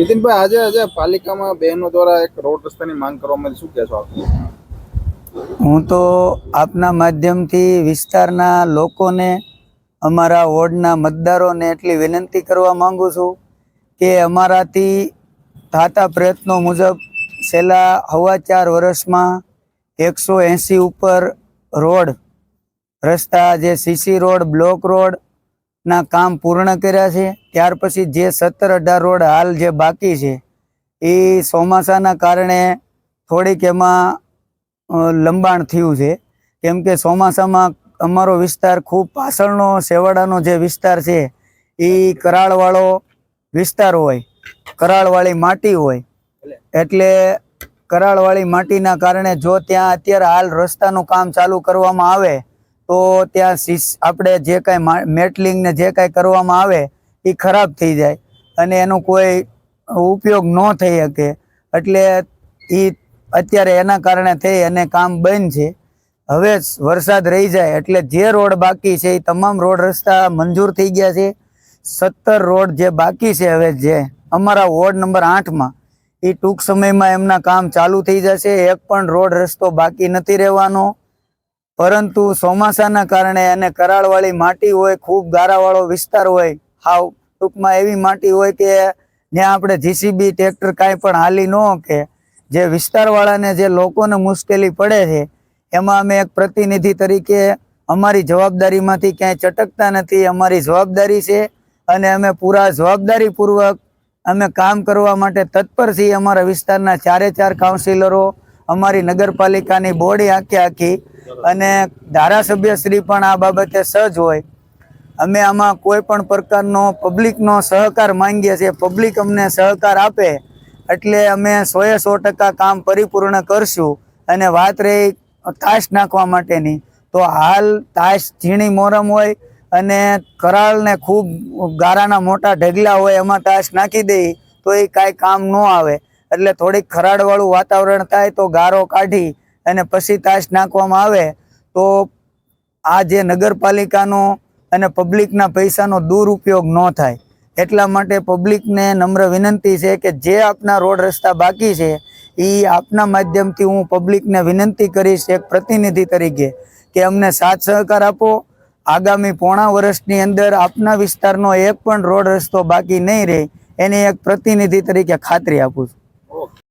નીતિનભાઈ, આજે આજે પાલિકામાં બહેનો દ્વારા એક રોડ રસ્તાની માંગ કરવામાં. શું કહેશો આપ હું તો આપના માધ્યમથી વિસ્તારના લોકોને, અમારા વોર્ડના મતદારોને એટલી વિનંતી કરવા માંગુ છું કે અમારાથી થતા પ્રયત્નો મુજબ છેલ્લા હવા ચાર વર્ષમાં એકસો એંસી ઉપર રોડ, રસ્તા જે સીસી રોડ, બ્લોક રોડના કામ પૂર્ણ કર્યા છે, ત્યાર પછી જે સત્તર અઢાર રોડ હાલ જે બાકી છે, એ ચોમાસાના કારણે થોડીક એમાં લંબાણ થયું છે. કેમ કે ચોમાસામાં અમારો વિસ્તાર ખૂબ પાછળનો સેવાડાનો જે વિસ્તાર છે, એ કરાળવાળો વિસ્તાર હોય, કરાળવાળી માટી હોય. એટલે કરાળવાળી માટીના કારણે જો ત્યાં અત્યારે હાલ રસ્તાનું કામ ચાલુ કરવામાં આવે તો ત્યાં સીસ આપણે જે કાંઈ મેટલિંગ ને જે કાંઈ કરવામાં આવે એ ખરાબ થઈ જાય. અને એનો કોઈ ઉપયોગ ન થઈ શકે. એટલે એ અત્યારે એના કારણે થઈ અને કામ બંધ છે. હવે વરસાદ રહી જાય એટલે જે રોડ બાકી છે એ તમામ રોડ રસ્તા મંજૂર થઈ ગયા છે. સત્તર રોડ જે બાકી છે હવે જે, અમારા વોર્ડ નંબર આઠમાં એ ટૂંક સમયમાં એમના કામ ચાલુ થઈ જશે. એક પણ રોડ રસ્તો બાકી નથી રહેવાનો. પરંતુ ચોમાસાના કારણે અને કરાળવાળી માટી હોય, ખૂબ ગારાવાળો વિસ્તાર હોય, હાવ ટૂંકમાં એવી માટી હોય કે જ્યાં આપણે જીસીબી, ટ્રેક્ટર કાંઈ પણ હાલી ન કે જે વિસ્તારવાળાને જે લોકોને મુશ્કેલી પડે છે, એમાં અમે એક પ્રતિનિધિ તરીકે અમારી જવાબદારીમાંથી ક્યાંય ચટકતા નથી. અમારી જવાબદારી છે અને અમે પૂરા જવાબદારીપૂર્વક અમે કામ કરવા માટે તત્પર છીએ. અમારા વિસ્તારના ચારે ચાર કાઉન્સિલરો અમારી નગરપાલિકાની બોડી આખી આખી અને ધારાસભ્ય શ્રી પણ આ બાબતે સજ હોય. અમે આમાં કોઈ પણ પ્રકારનો પબ્લિકનો સહકાર માંગીએ છીએ. પબ્લિક અમને સહકાર આપે એટલે અમે સોએ સો ટકા કામ પરિપૂર્ણ કરશું અને વાત રહી તાશ નાખવા માટેની. તો હાલ તાશ ઝીણી મોરમ હોય અને કરાળને ખૂબ ગારાના મોટા ઢગલા હોય એમાં તાશ નાખી દઈ તો એ કાંઈ કામ ન આવે. એટલે થોડીક ખરાળવાળું વાતાવરણ થાય તો ગારો કાઢી અને પછી તાશ નાખવામાં આવે તો આ જે નગરપાલિકાનો અને પબ્લિકના પૈસાનો દુરુપયોગ ન થાય. એટલા માટે પબ્લિકને નમ્ર વિનંતી છે કે જે આપના રોડ રસ્તા બાકી છે એ આપના માધ્યમથી હું પબ્લિકને વિનંતી કરીશ એક પ્રતિનિધિ તરીકે કે અમને સાથ સહકાર આપો. આગામી પોણા વર્ષની અંદર આપના વિસ્તારનો એક પણ રોડ રસ્તો બાકી નહીં રહે, એની એક પ્રતિનિધિ તરીકે ખાતરી આપું છું.